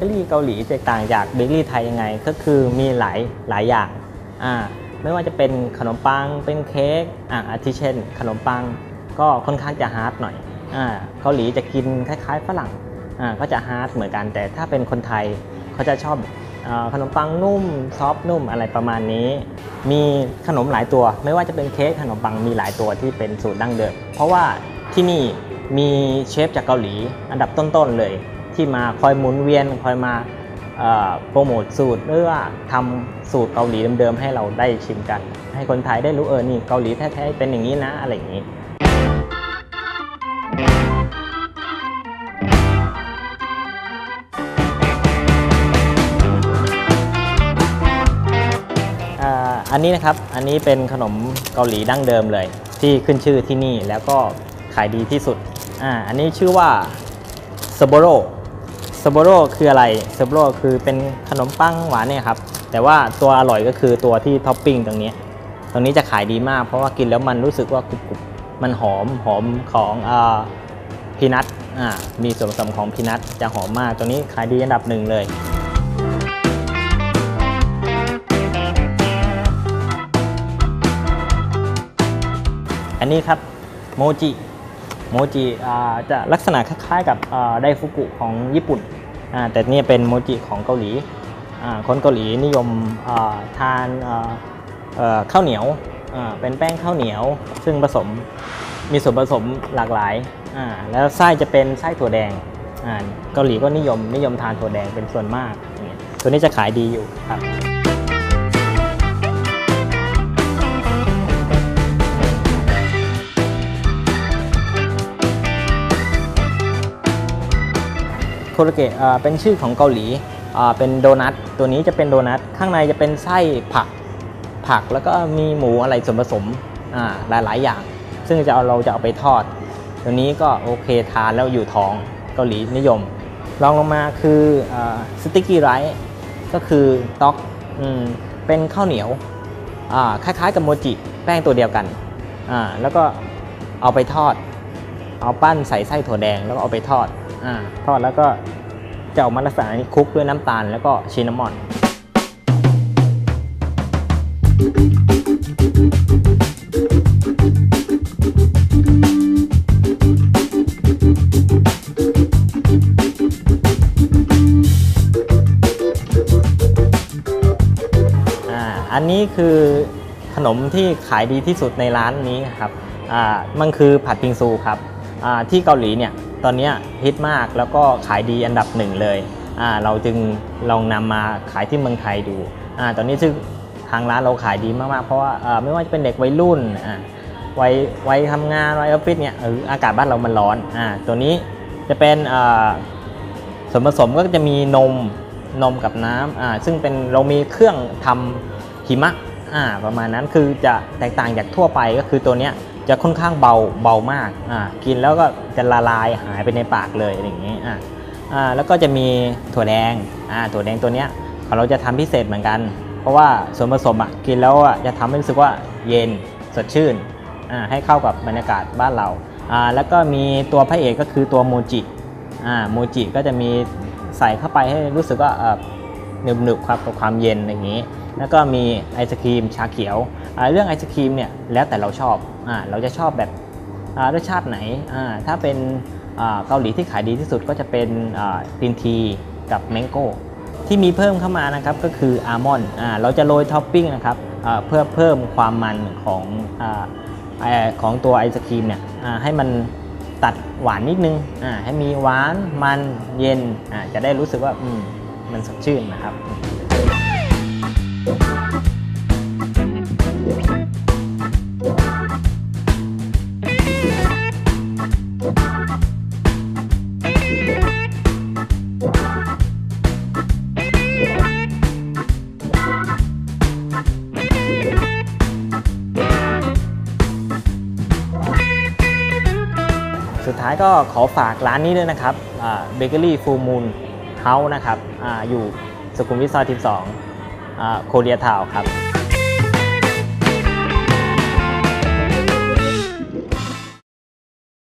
เกาหลีแตกต่างจากเบเกอรี่ไทยยังไง ก็คือมีหลายหลายอย่างอ่าไม่ว่าจะเป็นขนมปังเป็นเค้กอ่าอาทิเช่น ขนมปังก็ค่อนข้างจะฮาร์ดหน่อยอ่าเกาหลีจะกินคล้ายๆฝรั่งอ่าก็จะฮาร์ดเหมือนกัน แต่ถ้าเป็นคนไทยเขาจะชอบขนมปังนุ่มซอฟนุ่มอะไรประมาณนี้ มีขนมหลายตัว ไม่ว่าจะเป็นเค้กขนมปังมีหลายตัวที่เป็นสูตรดั้งเดิมเพราะว่าที่นี่มีเชฟจากเกาหลีอันดับต้นๆเลย ที่มาคอยหมุนเวียนคอยมาโปรโมทสูตรหรือว่าทำสูตรเกาหลีเดิมๆให้เราได้ชิมกัน ให้คนไทยได้รู้เออนี่เกาหลีแท้ๆเป็นอย่างนี้นะอะไรอย่างนี้อันนี้นะครับ อันนี้เป็นขนมเกาหลีดั้งเดิมเลย ที่ขึ้นชื่อที่นี่แล้วก็ขายดีที่สุด อ่า อันนี้ชื่อว่าซโบโร ซโบโรคืออะไรซโบโรคือเป็นขนมปังหวานเนี่ยครับ แต่ว่าตัวอร่อยก็คือตัวที่ท็อปปิ้งตรงนี้ ตรงนี้จะขายดีมาก เพราะว่ากินแล้วมันรู้สึกว่ากรุบๆมันหอมหอมของพีนัทอ่ามีส่วนผสมของพีนัทจะหอมมาก ตัวนี้ขายดีอันดับหนึ่งเลยอันนี้ครับโมจิ โมจิจะลักษณะคล้ายๆกับไดฟุกุของญี่ปุ่น แต่นี่เป็นโมจิของเกาหลี คนเกาหลีนิยมทานข้าวเหนียว เป็นแป้งข้าวเหนียว ซึ่งผสมมีส่วนผสมหลากหลาย แล้วไส้จะเป็นไส้ถั่วแดง เกาหลีก็นิยมนิยมทานถั่วแดงเป็นส่วนมาก ตัวนี้จะขายดีอยู่ครับ คโรเกะเป็นชื่อของเกาหลีเป็นโดนัทตัวนี้จะเป็นโดนัทข้างในจะเป็นไส้ผักผักแล้วก็มีหมูอะไรส่วนผสมอ่าหลายๆอย่าง ซึ่งจะเอาเราจะเอาไปทอด ตัวนี้ก็โอเคทานแล้วอยู่ท้องเกาหลีนิยมรองลงมาคือสติกกี้ไรซ์ก็คือต๊อกอเป็นข้าวเหนียวคล้ายๆกับโมจิแป้งตัวเดียวกัน แล้วก็เอาไปทอด เอาปั้นใส่ไส้ถั่วแดงแล้วก็เอาไปทอดอทอดแล้วก็ จะออกมาลักษณะนี้คลุกด้วยน้ำตาลแล้วก็ชินามอนอ่าอันนี้คือขนมที่ขายดีที่สุดในร้านนี้ครับอ่ามันคือผัดปิงซูครับอ่าที่เกาหลีเนี่ย ตอนนี้ฮิตมากแล้วก็ขายดีอันดับหนึ่งเลยเราจึงลองนำมาขายที่เมืองไทยดูอตอนนี้ซึ่งทางร้านเราขายดีมากๆ เพราะว่าไม่ว่าจะเป็นเด็กวัยรุ่นวัยวัยทำงานวัยออฟฟิศเนี่ยออากาศบ้านเรามันร้อนอตัวนี้จะเป็นส่วนผสมก็จะมีนมนมกับน้ำซึ่งเป็นเรามีเครื่องทำหิมะประมาณนั้นคือจะแตกต่างจากทั่วไปก็คือตัวเนี้ย จะค่อนข้างเบาเบามากอ่ากินแล้วก็จะละลายหายไปในปากเลยอย่างนี้อ่าอ่าแล้วก็จะมีถั่วแดงอ่าถั่วแดงตัวเนี้ยเราจะทำพิเศษเหมือนกัน เพราะว่าส่วนผสมอะกินแล้วอะจะทำให้รู้สึกว่าเย็นสดชื่นอ่าให้เข้ากับบรรยากาศบ้านเราอ่าแล้วก็มีตัวพระเอกก็คือตัวโมจิอ่าโมจิก็จะมีใส่เข้าไปให้รู้สึกว่าเอ่อหนึบหนึบๆครับกับความเย็นอย่างนี้ แล้วก็มีไอศครีมชาเขียว เรื่องไอศครีมเนี่ยแล้วแต่เราชอบอเราจะชอบแบบรสชาติไหน ถ้าเป็นเกาหลีที่ขายดีที่สุดก็จะเป็นกรีนทีกับแมงโก้ที่มีเพิ่มเข้ามานะครับก็คืออัลมอนด์เราจะโรยท็อปปิ้งนะครับเพื่อเพิ่มความมันของอของตัวไอศครีมเนี่ยให้มันตัดหวานนิดนึงให้มีหวานมันเย็นจะได้รู้สึกว่ามมันสดชื่นนะครับายก็ขอฝากร้านนี้ด้วยนะครับเบเกอรี่ฟูมูลเฮาส์นะครับออยู่สุขุมวิทซอย 12โคเรียทาวครับ